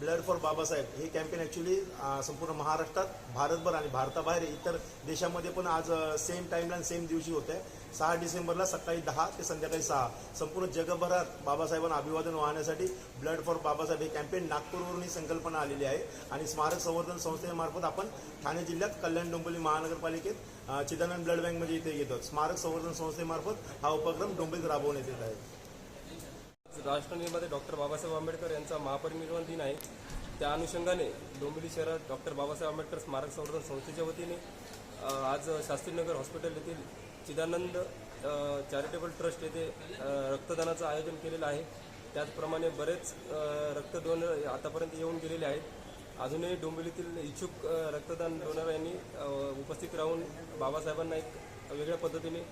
Blood for Babasaheb. हे campaign actually संपूर्ण महाराष्ट्रात भारतभर आणि भारताबाहेर इतर देशामध्ये पण आज सेम टाईमला सेम दिवशी होत आहे सहा डिसेंबरला सकाळी दहा ते संध्याकाळी सहा. संपूर्ण जगभरात बाबासाहेबांना अभिवादन वाहण्यासाठी ब्लड फॉर बाबासाहेब हे कॅम्पेन नागपूरवरून ही संकल्पना आलेली आहे. आणि स्मारक संवर्धन संस्थेमार्फत आपण ठाणे जिल्ह्यात कल्याण डोंबिवली महानगरपालिकेत चिदानंद ब्लड बँकमध्ये म्हणजे इथे घेतो स्मारक संवर्धन संस्थेमार्फत हा उपक्रम डोंबिवलीत राबवण्यात येत आहे. राष्ट्रनिर्माते डॉक्टर बाबासाहेब आंबेडकर यांचा महापरिनिर्वाण दिन आहे. त्या अनुषंगाने डोंबिवली शहरात डॉक्टर बाबासाहेब आंबेडकर स्मारक संवर्धन संस्थेच्या वतीने आज शास्त्रीनगर हॉस्पिटल येथील चिदानंद चॅरिटेबल ट्रस्ट येथे रक्तदानाचं आयोजन केलेलं आहे. त्याचप्रमाणे बरेच अ, आतापर्यंत येऊन गेलेले आहेत. अजूनही डोंबिवलीतील इच्छुक रक्तदान डोनर यांनी उपस्थित राहून बाबासाहेबांना एक वेगळ्या पद्धतीने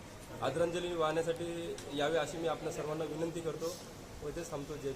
आदरांजली वाहण्यासाठी यावे अशी मी आपल्या सर्वांना विनंती करतो. व इथेच थांबतो जय